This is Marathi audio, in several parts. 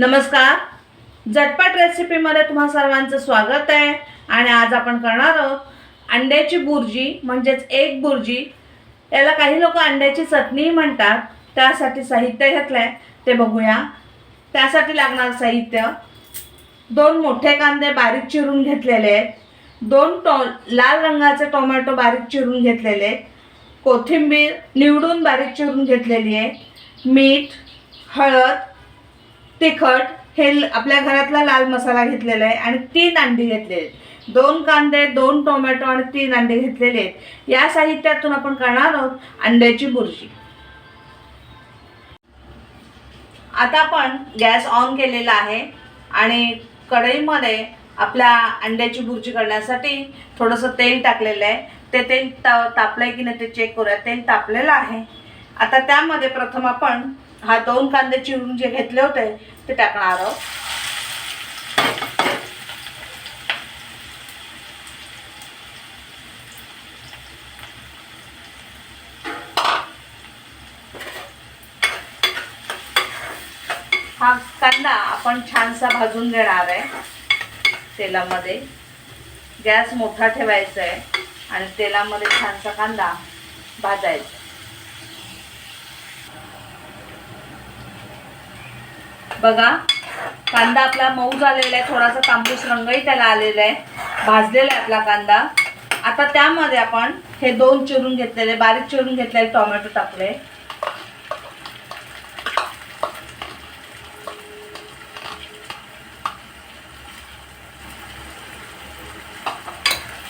नमस्कार. झटपट रेसिपीमध्ये तुम्हा सर्वांचं स्वागत आहे. आणि आज आपण करणार आहोत अंड्याची बुर्जी म्हणजेच एक बुर्जी. याला काही लोक अंड्याची चटणीही म्हणतात. त्यासाठी साहित्य घेतलं आहे ते बघूया. त्यासाठी लागणार साहित्य. दोन मोठे कांदे बारीक चिरून घेतलेले आहेत. दोन टो लाल रंगाचे टोमॅटो बारीक चिरून घेतलेले आहेत. कोथिंबीर निवडून बारीक चिरून घेतलेली आहे. मीठ हळद तिखट हे आपल्या घरातला लाल मसाला घेतलेला आहे आणि तीन अंडी घेतलेली आहेत. दोन कांदे दोन टोमॅटो आणि तीन अंडे घेतलेले आहेत. या साहित्यातून आपण करणार आहोत अंड्याची बुर्जी. आता आपण गॅस ऑन केलेला आहे आणि कढईमध्ये आपल्या अंड्याची बुर्जी करण्यासाठी थोडंसं तेल टाकलेलं आहे. ते तेल ता तापलं आहे की नाही ते चेक करूया. तेल तापलेलं आहे. आता त्यामध्ये प्रथम आपण हा दोन कांदे चिरून जे घेतले होते ते टाकणार आहोत. हा कांदा आपण छानसा भाजून घेणार आहे तेलामध्ये. गॅस मोठा ठेवायचा आहे आणि तेलामध्ये छानसा कांदा भाजायचा बघा कांदा आपला मऊ झालेला आहे थोडासा तांबूस रंगही त्याला आलेला आहे भाजलेला आहे आपला कांदा. आता त्यामध्ये आपण हे दोन चिरून घेतलेले बारीक चिरून घेतलेले टोमॅटो टाकले.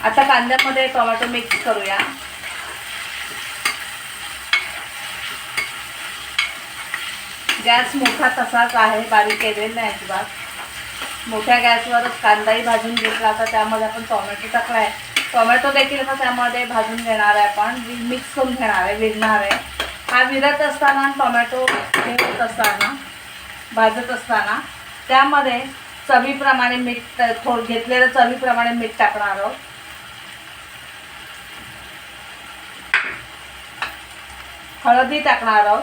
आता कांद्यामध्ये टोमॅटो मिक्स करूया. गॅस मोठा तसाच आहे बारीक केलेला नाही अजिबात. मोठ्या गॅसवरच कांदाही भाजून घेतला तर त्यामध्ये आपण टोमॅटो टाकला आहे टोमॅटो देखील आता त्यामध्ये भाजून घेणार आहे आपण मिक्स करून घेणार आहे विरणार आहे. हा विरत असताना टोमॅटो घेत असताना भाजत असताना त्यामध्ये चवीप्रमाणे मीठ थोडं घेतलेलं चवीप्रमाणे मीठ टाकणार आहोत. हळदी टाकणार आहोत.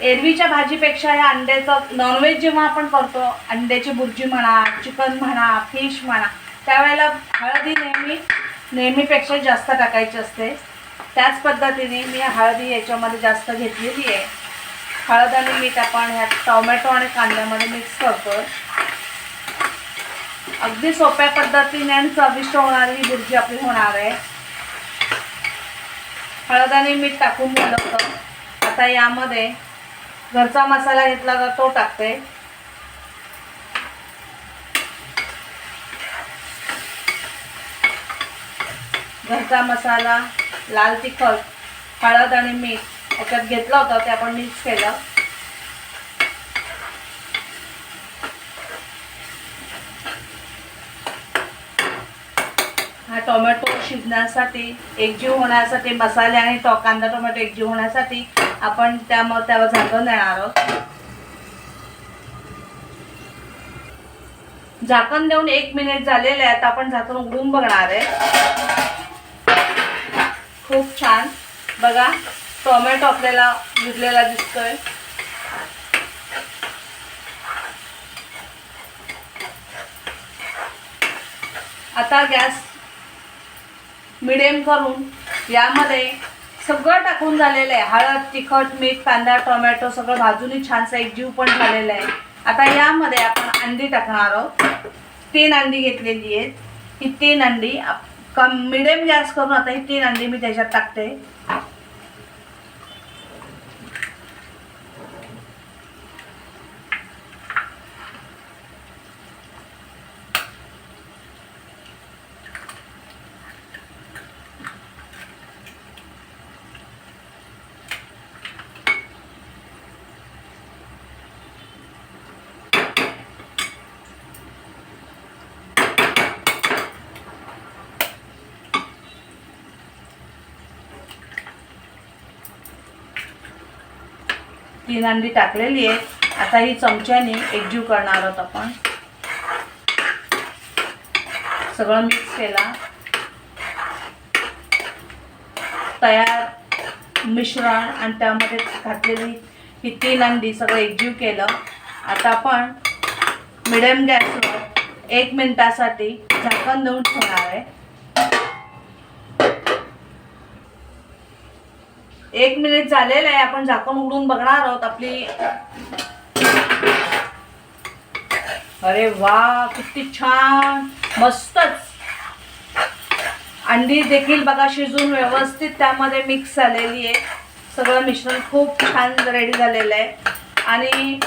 एरवीच्या भाजीपेक्षा या अंड्याचं नॉनव्हेज जेव्हा आपण करतो अंड्याची बुर्जी म्हणा चिकन म्हणा फिश म्हणा त्यावेळेला हळदी नेहमी नेहमीपेक्षा जास्त टाकायची असते. त्याच पद्धतीने मी हळदी याच्यामध्ये जास्त घेतलेली आहे. हळद आणि मीठ आपण ह्या टोमॅटो आणि कांद्यामध्ये मिक्स करतो अगदी सोप्या पद्धतीने आणि चविष्ट होणारी ही बुर्जी आपली होणार आहे. हळद आणि मीठ टाकून झालं होतं. आता यामध्ये घरचा मसाला घेतला तर तो टाकते. घरचा मसाला लाल तिखट हळद आणि मीठ याच्यात घेतलं होतं ते आपण मिक्स केलं. हा टोमॅटो शिजण्यासाठी एकजीव होण्यासाठी मसाले आणि टो कांदा टोमॅटो एकजीव होण्यासाठी आपण त्या त्यावर झाकण देणार आहोत. झाकण देऊन एक मिनिट झालेले आहे आता आपण झाकण उघडून बघणार आहे. खूप छान. बघा टोमॅटो आपल्याला भिजलेला दिसतोय. आता गॅस मिडियम करून यामध्ये सगळं टाकून झालेलं आहे. हळद तिखट मीठ कांदा टोमॅटो सगळं भाजूनही छानसा एक जीव पण झालेला आहे. आता यामध्ये आपण अंडी टाकणार आहोत. तीन अंडी घेतलेली आहेत. ही तीन अंडी कम मिडियम गॅस करून आता ही तीन अंडी मी त्याच्यात टाकते. तीन अंडी टाकलेली आहे. आता ही चमच्याने एकजीव करणार आहोत आपण. सगळं मिक्स केला. तयार मिश्रण आणि त्यामध्ये घातलेली ही तीन अंडी सगळं एकजीव केलं. आता आपण मिडियम गॅसवर एक मिनिटासाठी झाकण देऊन ठेवणार आहे. एक मिनिट झालेलं आहे आपण झाकण उघडून बघणार आहोत आपली. अरे वा किती छान. मस्तच. अंडी देखील बघा शिजून व्यवस्थित त्यामध्ये मिक्स झालेली आहे. सगळं मिश्रण खूप छान रेडी झालेलं आहे. आणि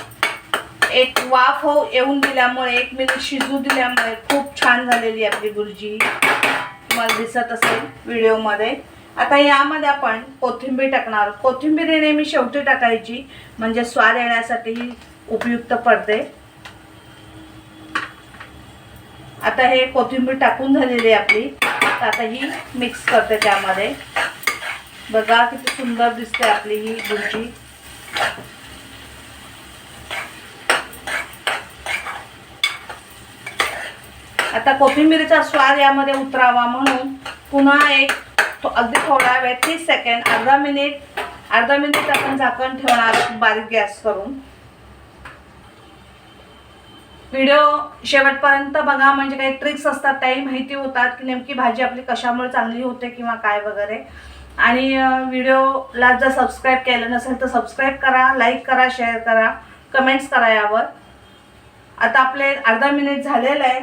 एक वाफ हो येऊन दिल्यामुळे एक मिनिट शिजू दिल्यामुळे खूप छान झालेली आहे आपली भुर्जी तुम्हाला दिसत असेल व्हिडिओमध्ये आता यामध्ये आपण कोथिंबीर टाकणार. कोथिंबीर नेहमी शेवटी टाकायची म्हणजे स्वाद येण्यासाठी उपयुक्त पडते. आता हे कोथिंबीर टाकून झालेली आहे आपली. आता ही मिक्स करते त्यामध्ये. बघा किती सुंदर दिसते आपली ही बुर्जी आता कोथिंबीरीचा स्वाद यामध्ये उतरावा म्हणून पुन्हा एक अगदी थोडा वेळ तीस सेकंड अर्धा मिनिट अर्धा मिनिट आपण झाकण ठेवणार बारीक गॅस करून. व्हिडिओ शेवटपर्यंत बघा म्हणजे काही ट्रिक्स असतात त्याही माहिती होतात की नेमकी भाजी आपली कशामुळे चांगली होते किंवा काय वगैरे. आणि व्हिडिओला जर सबस्क्राईब केलं नसेल तर सबस्क्राईब करा लाईक करा शेअर करा कमेंट्स करा यावर. आता आपले अर्धा मिनिट झालेलं आहे.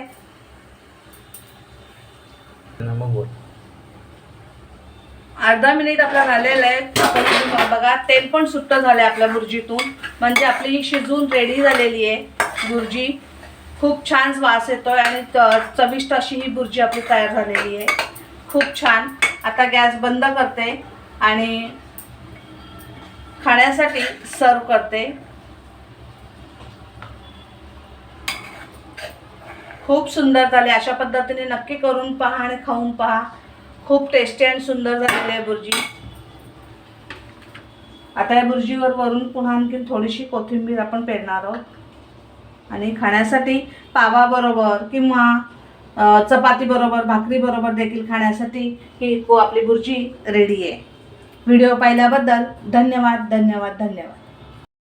अर्धा मिनिट आपला झालेलं आहे. आपण बघा. तेल पण सुट्ट झालं आहे आपल्या भुर्जीतून म्हणजे आपली ही शिजून रेडी झालेली आहे भुर्जी खूप छान वास येतोय आणि चविष्ट अशी ही भुर्जी आपली तयार झालेली आहे. खूप छान. आता गॅस बंद करते आणि खाण्यासाठी सर्व करते. खूप सुंदर झाले. अशा पद्धतीने नक्की करून पहा आणि खाऊन पहा. खूप टेस्टी आणि सुंदर झालेली आहे बुर्जी. आता या बुर्जीवर वरून पुन्हा आणखीन थोडीशी कोथिंबीर आपण पेरणार आहोत. आणि खाण्यासाठी पावाबरोबर किंवा चपातीबरोबर भाकरीबरोबर देखील खाण्यासाठी ही आपली बुर्जी रेडी आहे. व्हिडिओ पाहिल्याबद्दल धन्यवाद धन्यवाद धन्यवाद.